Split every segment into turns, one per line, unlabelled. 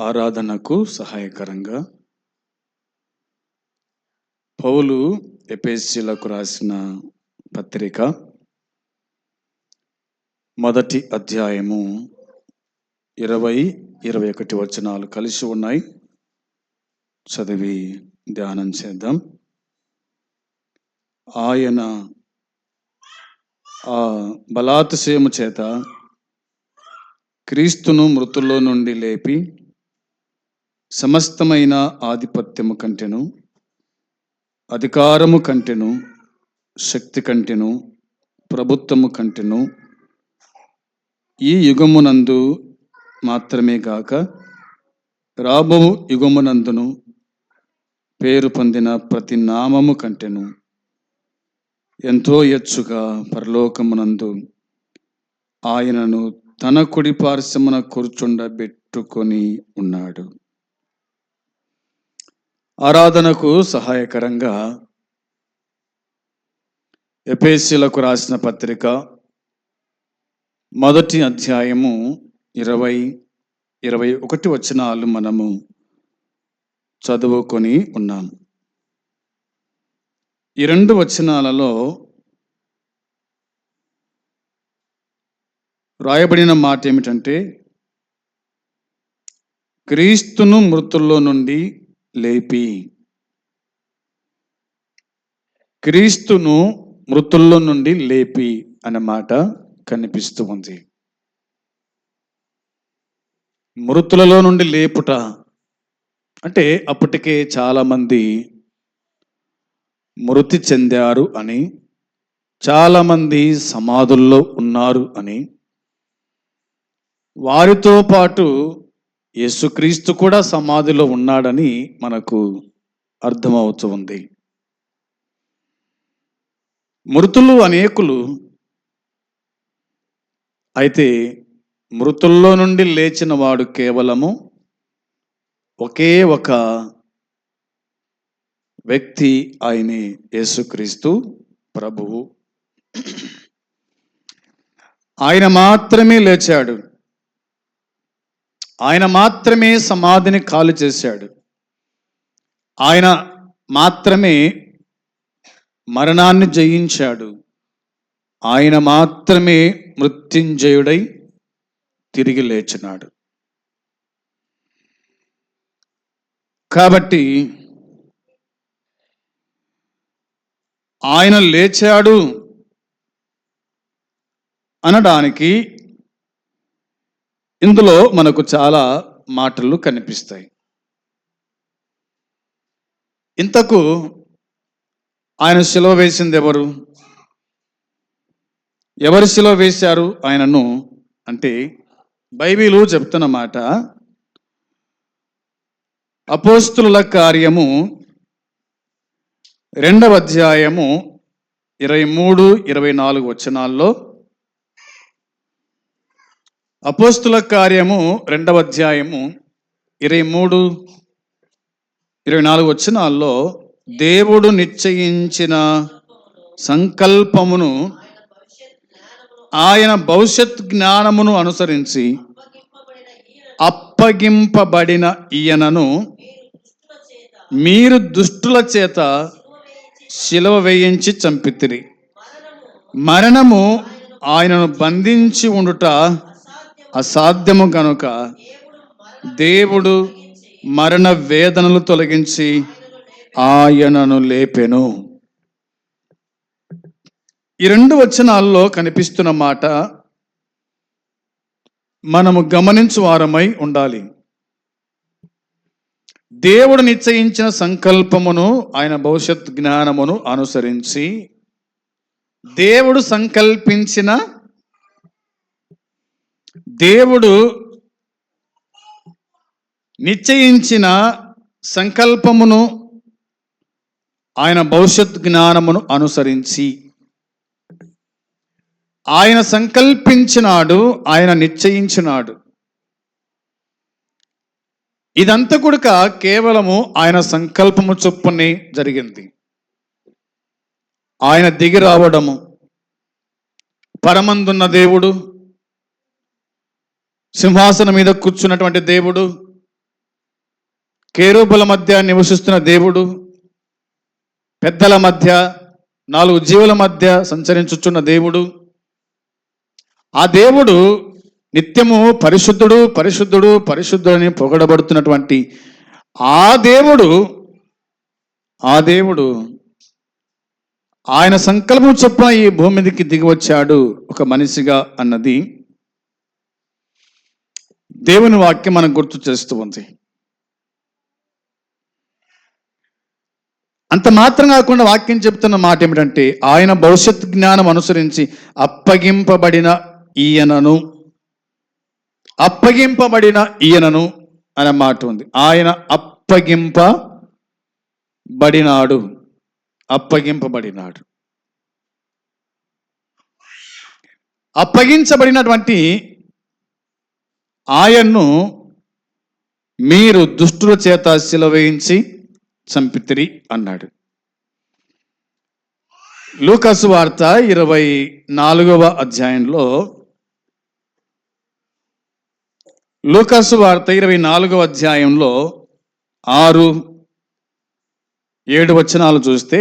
ఆరాధనకు సహాయకరంగా. పౌలు ఎపేసీలకు రాసిన పత్రిక మొదటి అధ్యాయము ఇరవై ఇరవై ఒకటి వచనాలు కలిసి ఉన్నాయి. చదివి ధ్యానం చేద్దాం. ఆయన ఆ బలాతిశయము చేత క్రీస్తును మృతుల్లో నుండి లేపి సమస్తమైన ఆధిపత్యము కంటెను అధికారము కంటెను శక్తి కంటెను ప్రభుత్వము కంటెను ఈ యుగమునందు మాత్రమే గాక రాబో యుగమునందును పేరు పొందిన ప్రతి నామము కంటెను ఎంతో ఎచ్చుగా పరలోకమునందు ఆయనను తన కుడి పార్శ్వమున కూర్చుండబెట్టుకొని ఉన్నాడు. ఆరాధనకు సహాయకరంగా ఎపేసీలకు రాసిన పత్రిక మొదటి అధ్యాయము ఇరవై ఇరవై ఒకటి వచనాలు మనము చదువుకొని ఉన్నాం ఈ రెండు వచనాలలో రాయబడిన మాట ఏమిటంటే క్రీస్తును మృతుల్లో నుండి లేపి. క్రీస్తును మృతుల్లో నుండి లేపి అనే మాట కనిపిస్తూ ఉంది. మృతులలో నుండి లేపుట అంటే అప్పటికే చాలామంది మృతి చెందారు అని చాలామంది సమాధుల్లో ఉన్నారు అని వారితో పాటు యేసుక్రీస్తు కూడా సమాధిలో ఉన్నాడని మనకు అర్థమవుతూ ఉంది. మృతులు అనేకులు. అయితే మృతుల్లో నుండి లేచిన వాడు కేవలము ఒకే ఒక వ్యక్తి ఆయనే యేసుక్రీస్తు ప్రభువు. ఆయన మాత్రమే లేచాడు. ఆయన మాత్రమే సమాధిని కాలు చేశాడు. ఆయన మాత్రమే మరణాన్ని జయించాడు. ఆయన మాత్రమే మృత్యుంజయుడై తిరిగి లేచినాడు. కాబట్టి ఆయన లేచాడు అనడానికి ఇందులో మనకు చాలా మాటలు కనిపిస్తాయి. ఇంతకు ఆయన శిలువ వేసింది ఎవరు? ఎవరు శిలువ వేశారు ఆయనను? అంటే బైబిలు చెప్తున్న మాట అపోస్తుల కార్యము రెండవ అధ్యాయము ఇరవై మూడు ఇరవై నాలుగు వచనాల్లో అపోస్తుల కార్యము రెండవ అధ్యాయము ఇరవై మూడు ఇరవై నాలుగు వచ్చినాల్లో దేవుడు నిశ్చయించిన సంకల్పమును ఆయన భవిష్యత్ జ్ఞానమును అనుసరించి అప్పగింపబడిన ఈయనను మీరు దుష్టుల చేత శిలువ వేయించి చంపితిరి. మరణము ఆయనను బంధించి ఉండుట అసాధ్యము కనుక దేవుడు మరణ వేదనలు తొలగించి ఆయనను లేపెను. ఈ రెండు వచనాల్లో కనిపిస్తున్న మాట మనము గమనించు వారమై ఉండాలి. దేవుడు నిశ్చయించిన సంకల్పమును ఆయన భవిష్యత్ జ్ఞానమును అనుసరించి దేవుడు సంకల్పించిన దేవుడు నిశ్చయించిన సంకల్పమును ఆయన భవిష్యత్ జ్ఞానమును అనుసరించి ఆయన సంకల్పించినాడు ఆయన నిశ్చయించినాడు. ఇదంతా కూడా కేవలము ఆయన సంకల్పము చొప్పునే జరిగింది. ఆయన దిగి రావడము. పరమందున్న దేవుడు సింహాసనం మీద కూర్చున్నటువంటి దేవుడు కేరూపుల మధ్య నివసిస్తున్న దేవుడు పెద్దల మధ్య నాలుగు జీవుల మధ్య సంచరించుచున్న దేవుడు. ఆ దేవుడు నిత్యము పరిశుద్ధుడు పరిశుద్ధుడు పరిశుద్ధుడని పొగడబడుతున్నటువంటి ఆ దేవుడు ఆ దేవుడు ఆయన సంకల్పం చొప్పున ఈ భూమిదికి దిగి వచ్చాడు ఒక మనిషిగా అన్నది దేవుని వాక్యం మనం గుర్తు చేస్తూ ఉంది. అంత మాత్రం కాకుండా వాక్యం చెప్తున్న మాట ఏమిటంటే ఆయన భవిష్యత్ జ్ఞానం అనుసరించి అప్పగింపబడిన ఈయనను అప్పగింపబడిన ఈయనను అనే మాట ఉంది. ఆయన అప్పగింపబడినాడు. అప్పగింపబడినాడు. అప్పగించబడినటువంటి ఆయన్ను మీరు దుష్టుల చేత సిలవేయించి చంపితిరి అన్నాడు. లూకసు వార్త ఇరవై నాలుగవ అధ్యాయంలో లూకాసు వార్త ఇరవై నాలుగవ అధ్యాయంలో ఆరు ఏడు వచనాలు చూస్తే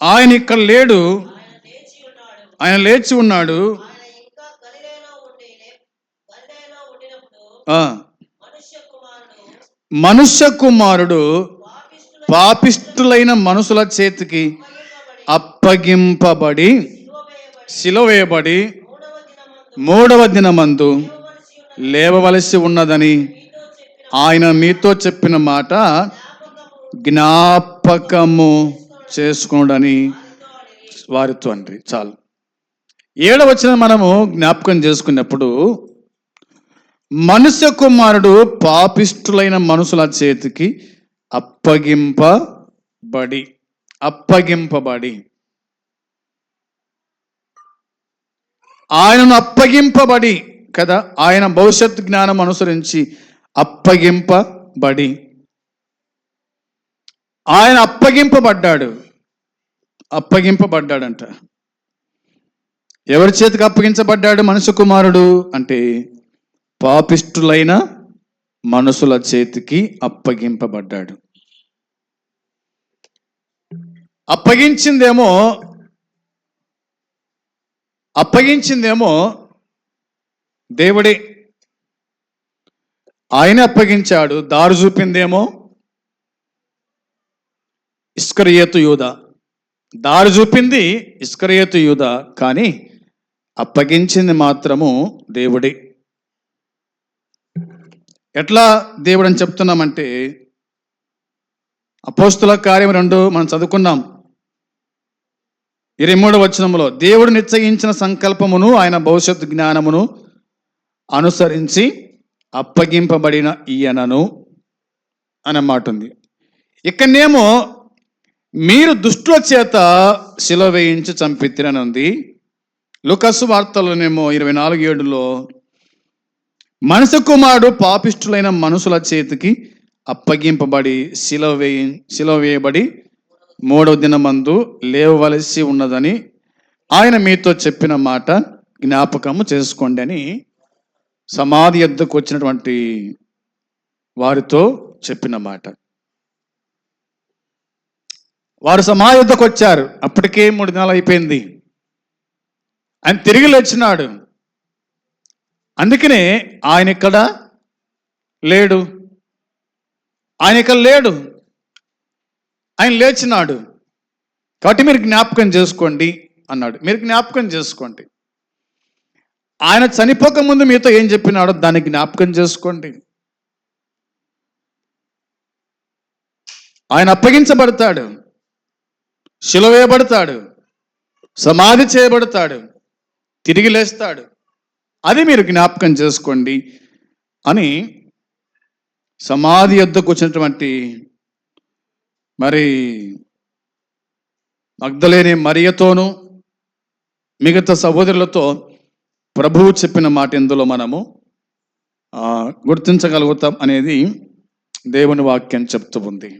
ఆయన ఇక్కడ లేడు.
ఆయన
లేచి ఉన్నాడు
ఆయన లేచి ఉన్నాడు
ఆయన ఇంకా గలిలేలో ఉండి గలిలేలో ఉండినప్పుడు
ఆ,
మనుష్య కుమారుడు
మనుష్య పాపిష్టులైన మనుషుల చేతికి
అప్పగింపబడి
అప్పగింపబడి
మూడవ దినమందు లేవవలసి
ఉన్నదని ఆయన మీతో చెప్పిన మాట
జ్ఞాపకము
చేసుకోడని
వారితో
అండి చాలు. ఏడవచ్చిన మనము జ్ఞాపకం చేసుకున్నప్పుడు మనుష్య కుమారుడు పాపిష్టులైన మనుషుల చేతికి అప్పగింపబడి అప్పగింపబడి. ఆయనను అప్పగింపబడి కదా ఆయన భవిష్యత్ జ్ఞానం అనుసరించి అప్పగింపబడి. ఆయన అప్పగింపబడ్డాడు. అప్పగింపబడ్డాడంట. ఎవరి చేతికి అప్పగించబడ్డాడు మనుషు కుమారుడు? అంటే పాపిష్టులైన మనుషుల చేతికి అప్పగింపబడ్డాడు. అప్పగించిందేమో అప్పగించిందేమో దేవుడే. ఆయన అప్పగించాడు దారి చూపిందేమో ఇస్కరియతు యూధ దారి చూపింది ఇస్కరియతు యూధ కానీ అప్పగించింది మాత్రము దేవుడే. ఎట్లా దేవుడు అని చెప్తున్నామంటే అపోస్తుల కార్యం రెండు మనం చదువుకున్నాం. ఇరవై మూడు వచనంలో దేవుడు నిశ్చయించిన సంకల్పమును ఆయన భవిష్యత్తు జ్ఞానమును అనుసరించి అప్పగింపబడిన ఈయనను అనే మాట ఉంది. ఇక్కడనేమో మీరు దుష్టుల చేత శిల వేయించి చంపిత్తిరని ఉంది. లుకస్ వార్తలోనేమో ఇరవై నాలుగు ఏడులో మనసు కుమారుడు పాపిష్టులైన మనుషుల చేతికి అప్పగింపబడి శిలవ వేయ శిలవ వేయబడి మూడవ దినమందు లేవవలసి ఉన్నదని ఆయన మీతో చెప్పిన మాట జ్ఞాపకము చేసుకోండి అని సమాధి ఎద్దుకు వచ్చినటువంటి వారితో చెప్పిన మాట. వారు సమాధి యుద్ధకు వచ్చారు. అప్పటికే మూడు నెలలు అయిపోయింది. ఆయన తిరిగి లేచినాడు. అందుకనే ఆయన ఇక్కడ లేడు. ఆయన ఇక్కడ లేడు? ఆయన లేచినాడు. కాబట్టి మీరు జ్ఞాపకం చేసుకోండి అన్నాడు. మీరు జ్ఞాపకం చేసుకోండి. ఆయన చనిపోక ముందు మీతో ఏం చెప్పినాడో దాన్ని జ్ఞాపకం చేసుకోండి. ఆయన అప్పగించబడతాడు. శిలవేయబడతాడు సమాధి చేయబడతాడు. తిరిగి లేస్తాడు. అది మీరు జ్ఞాపకం చేసుకోండి అని సమాధి యొద్దకు వచ్చినటువంటి మరి మగ్ధలేని మరియతోనూ మిగతా సహోదరులతో ప్రభువు చెప్పిన మాట ఇందులో మనము గుర్తించగలుగుతాం అనేది దేవుని వాక్యం చెప్తూ ఉంది.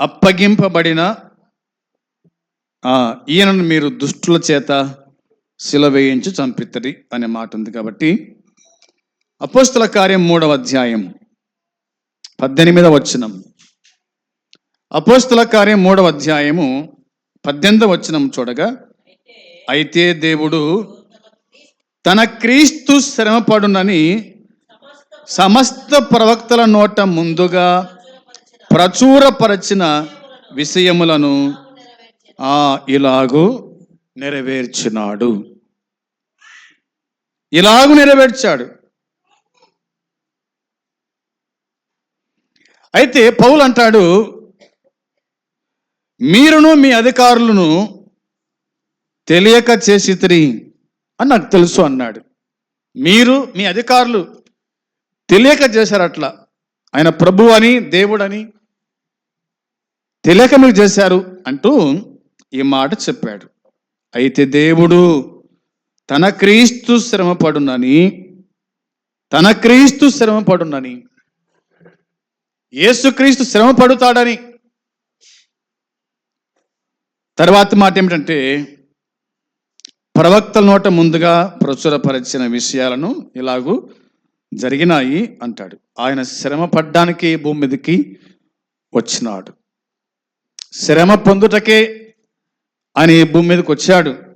అప్పగింపబడిన ఈయనను మీరు దుష్టుల చేత శిల వేయించి చంపిత్తరి అనే మాట ఉంది కాబట్టి. అపోస్తుల కార్యం మూడవ అధ్యాయం పద్దెనిమిదవ వచనం. అపోస్తుల కార్యం మూడవ అధ్యాయము పద్దెనిమిదవ వచనం చూడగా అయితే దేవుడు తన క్రీస్తు శ్రమపడునని సమస్త ప్రవక్తల నోట ముందుగా ప్రచురపరచిన విషయములను ఆ నెరవేర్చినాడు. ఇలాగు నెరవేర్చాడు. అయితే పౌలు అంటాడు మీరును మీ అధికారులను తెలియక చేసితిరి అని నాకు తెలుసు అన్నాడు. మీరు మీ అధికారులు తెలియక చేశారు అట్లా ఆయన ప్రభు అని దేవుడని తెలియక మీరు చేశారు అంటూ ఈ మాట చెప్పాడు. అయితే దేవుడు తన క్రీస్తు శ్రమపడునని తన క్రీస్తు శ్రమపడునని యేసుక్రీస్తు శ్రమ పడుతాడని తర్వాత మాట ఏమిటంటే ప్రవక్తల నోట ముందుగా ప్రచురపరిచిన విషయాలను ఇలాగూ జరిగినాయి అంటాడు. ఆయన శ్రమ పడ్డానికి భూమి మీదకి వచ్చినాడు. శ్రమ పొందుటకే ఆయన భూమి మీదకి వచ్చాడు.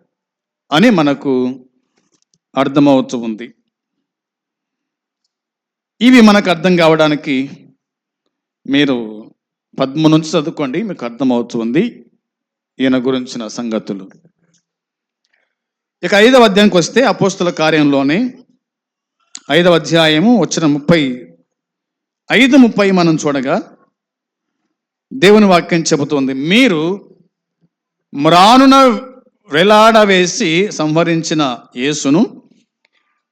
అని మనకు అర్థమవుతూ ఉంది. ఇవి మనకు అర్థం కావడానికి మీరు పద్మ నుంచి చదువుకోండి మీకు అర్థమవుతుంది ఈయన గురించిన సంగతులు. ఇక ఐదవ అధ్యాయానికి వస్తే అపోస్తుల కార్యంలోనే ఐదవ అధ్యాయము వచ్చిన ముప్పై ఐదు ముప్పై మనం చూడగా దేవుని వాక్యం చెబుతోంది మీరు మ్రానున వేలాడవేసి సంహరించిన యేసును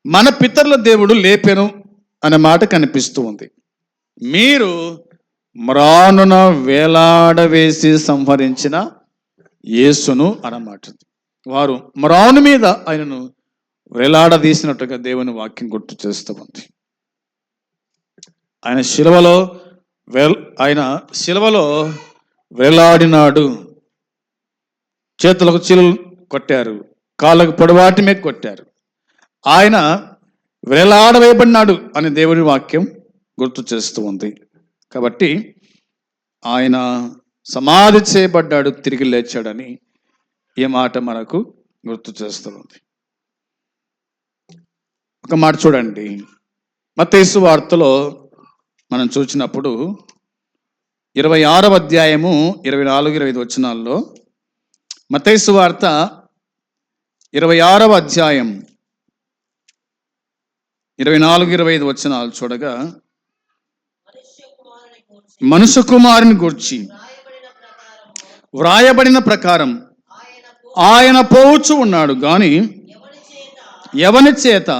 మన పితరుల దేవుడు లేపెను అనే మాట కనిపిస్తూ ఉంది. మీరు మ్రానున వేలాడవేసి సంహరించిన యేసును అన్నమాట వారు మ్రాను మీద ఆయనను వేలాడదీసినట్టుగా దేవుని వాక్యం గుర్తు చేస్తూ ఉంది. ఆయన శిలవలో వేల్ ఆయన శిలవలో వేలాడినాడు. చేతులకు చిలులు కొట్టారు కాళ్ళకు పొడవాటి మీద కొట్టారు. ఆయన వేలాడవేయబడినాడు అని దేవుని వాక్యం గుర్తు చేస్తూ ఉంది. కాబట్టి ఆయన సమాధి చేయబడ్డాడు తిరిగి లేచాడని ఈ మాట మనకు గుర్తు చేస్తూ ఉంది. ఒక మాట చూడండి. మతేసు వార్తలో మనం చూసినప్పుడు ఇరవై ఆరవ అధ్యాయము ఇరవై నాలుగు ఇరవై ఐదు వచనాల్లో మతైసు వార్త ఇరవై ఆరవ అధ్యాయం ఇరవై నాలుగు ఇరవై ఐదు వచనాలు చూడగా
మనుష్య కుమారుని గూర్చి
వ్రాయబడిన ప్రకారం
ఆయన
పోవచ్చు ఉన్నాడు. గాని ఎవని చేత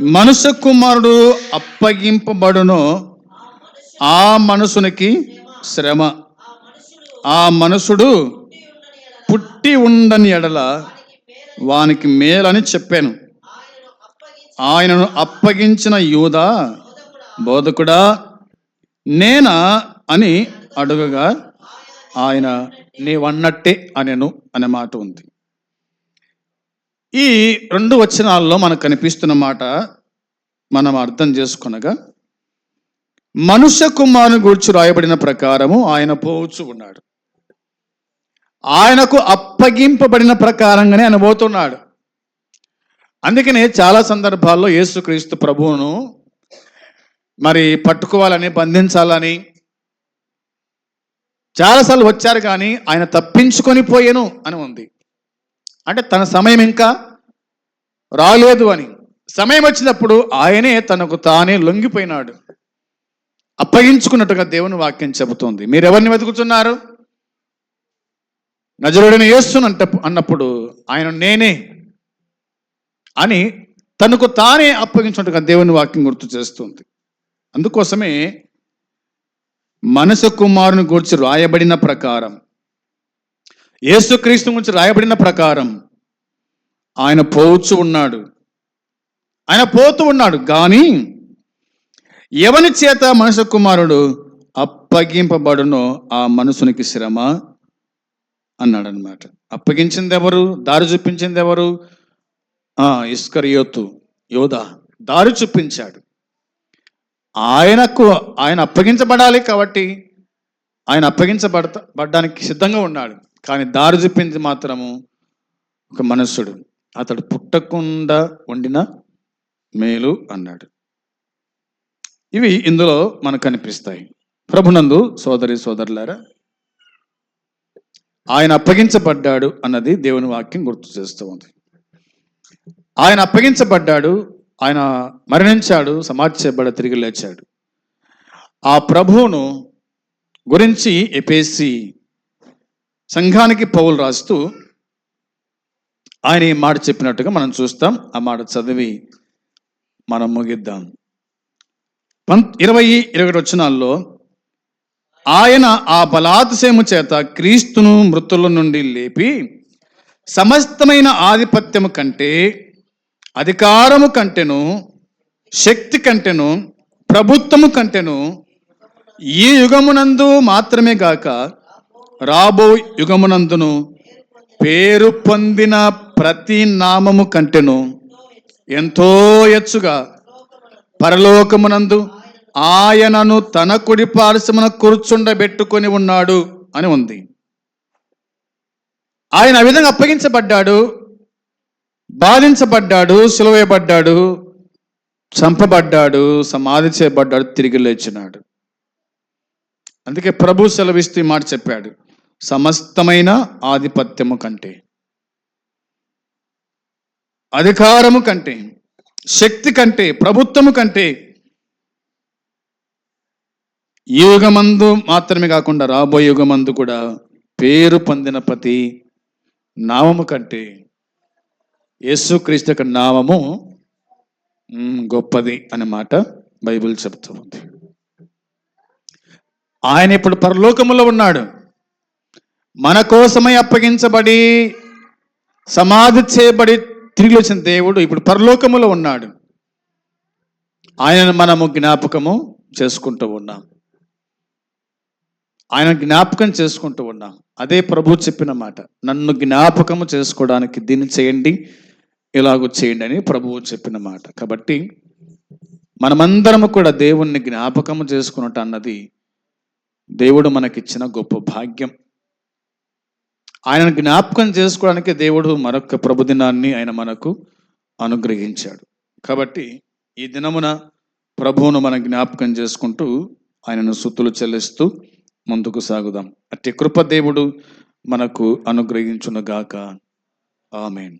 మనుష్య కుమారుడు
అప్పగింపబడునో
ఆ
మనసునికి మనుషునికి శ్రమ.
ఆ మనసుడు
ఆ మనుషుడు
పుట్టి ఉండని ఎడల వానికి
మేలని చెప్పాను.
ఆయనను
అప్పగించిన యూదా
బోధకుడా
నేనా అని అడుగగా ఆయన నీవన్నట్టే అనెను అనే మాట ఉంది. ఈ రెండు వచనాల్లో మనకు కనిపిస్తున్న మాట మనం అర్థం చేసుకునగా మనుష్య కుమారుని గురించి రాయబడిన ప్రకారము ఆయన పోవచ్చు ఉన్నాడు ఆయనకు అప్పగింపబడిన ప్రకారంగానే ఆయన పోతున్నాడు అందుకనే చాలా సందర్భాల్లో యేసుక్రీస్తు ప్రభువును మరి పట్టుకోవాలని బంధించాలని చాలాసార్లు వచ్చారు కానీ ఆయన తప్పించుకొని పోయాను అని ఉంది. అంటే తన సమయం ఇంకా రాలేదు అని. సమయం వచ్చినప్పుడు ఆయనే తనకు తానే లొంగిపోయినాడు. అప్పగించుకున్నట్టుగా దేవుని వాక్యం చెబుతోంది. మీరు ఎవరిని వెతుకుతున్నారు? నజరుడిని యేసునంట అన్నప్పుడు ఆయన నేనే అని తనకు తానే అప్పగించినట్టుగా దేవుని వాక్యం గుర్తు చేస్తుంది. అందుకోసమే మనసు కుమారుని గురించి రాయబడిన ప్రకారం యేసుక్రీస్తు గురించి రాయబడిన ప్రకారం ఆయన పోవచ్చు ఉన్నాడు. ఆయన పోతూ ఉన్నాడు కానీ ఎవని చేత మనసు కుమారుడు అప్పగింపబడునో ఆ మనసునికి శ్రమ అన్నాడు అనమాట అప్పగించింది ఎవరు దారి చూపించింది ఎవరు ఆ ఇస్కరియోతు యోధ దారి చూపించాడు. ఆయనకు ఆయన అప్పగించబడాలి కాబట్టి ఆయన అప్పగించబడత పడడానికి సిద్ధంగా ఉన్నాడు. కానీ దారి చూపించి మాత్రము ఒక మనస్సుడు. అతడు పుట్టకుండా వండిన మేలు అన్నాడు. ఇవి ఇందులో మనకు కనిపిస్తాయి. ప్రభునందు సోదరి సోదరులారా ఆయన అప్పగించబడ్డాడు అన్నది దేవుని వాక్యం గుర్తు చేస్తూ ఉంది. ఆయన అప్పగించబడ్డాడు ఆయన మరణించాడు సమాధి చేయబడ తిరిగి లేచాడు. ఆ ప్రభువును గురించి ఎపేసి సంఘానికి పౌలు రాస్తూ ఆయన ఈ మాట చెప్పినట్టుగా మనం చూస్తాం. ఆ మాట చదివి మనం ముగిద్దాం. పం ఇరవై ఇరవై వచనాల్లో ఆయన ఆ బలాతిశయము చేత క్రీస్తును మృతుల నుండి లేపి సమస్తమైన ఆధిపత్యము కంటే అధికారము కంటేను శక్తి కంటేను ప్రభుత్వము కంటేను ఈ యుగమునందు మాత్రమే గాక రాబో యుగమునందును పేరు పొందిన ప్రతి నామము కంటేను ఎంతో ఎచ్చుగా పరలోకమునందు ఆయనను తన కుడి పార్శ్వమున కూర్చుండబెట్టుకొని ఉన్నాడు అని ఉంది. ఆయన ఆ విధంగా అప్పగించబడ్డాడు బాధించబడ్డాడు సులువేయబడ్డాడు చంపబడ్డాడు సమాధి చేయబడ్డాడు తిరిగి లేచినాడు. అందుకే ప్రభు సెలవిస్తూ ఈ మాట చెప్పాడు సమస్తమైన ఆధిపత్యము కంటే అధికారము కంటే శక్తి కంటే ప్రభుత్వము కంటే ఈ యుగమందు మాత్రమే కాకుండా రాబోయే యుగమందు కూడా పేరు పొందిన ప్రతి నామము కంటే యేసుక్రీస్తు యొక్క నామము గొప్పది అనే మాట బైబిల్ చెప్తూ ఉంది. ఆయన ఇప్పుడు పరలోకములో ఉన్నాడు. మన కోసమై అప్పగించబడి సమాధి చేయబడి తిరిగి వచ్చిన దేవుడు ఇప్పుడు పరలోకములో ఉన్నాడు. ఆయనను మనము జ్ఞాపకము చేసుకుంటూ ఉన్నాం. ఆయన జ్ఞాపకం చేసుకుంటూ ఉన్నాం. అదే ప్రభు చెప్పిన మాట నన్ను జ్ఞాపకము చేసుకోవడానికి దీన్ని చేయండి ఇలాగో చేయండి అని ప్రభువు చెప్పిన మాట. కాబట్టి మనమందరము కూడా దేవుణ్ణి జ్ఞాపకము చేసుకున్నట్టు అన్నది దేవుడు మనకిచ్చిన గొప్ప భాగ్యం. ఆయనను జ్ఞాపకం చేసుకోవడానికి దేవుడు మరొక ప్రభుదినాన్ని ఆయన మనకు అనుగ్రహించాడు. కాబట్టి ఈ దినమున ప్రభువును మనం జ్ఞాపకం చేసుకుంటూ ఆయనను సుత్తులు చెల్లిస్తూ ముందుకు సాగుదాం. అట్టి కృప దేవుడు మనకు అనుగ్రహించునుగాక. ఆమెన్.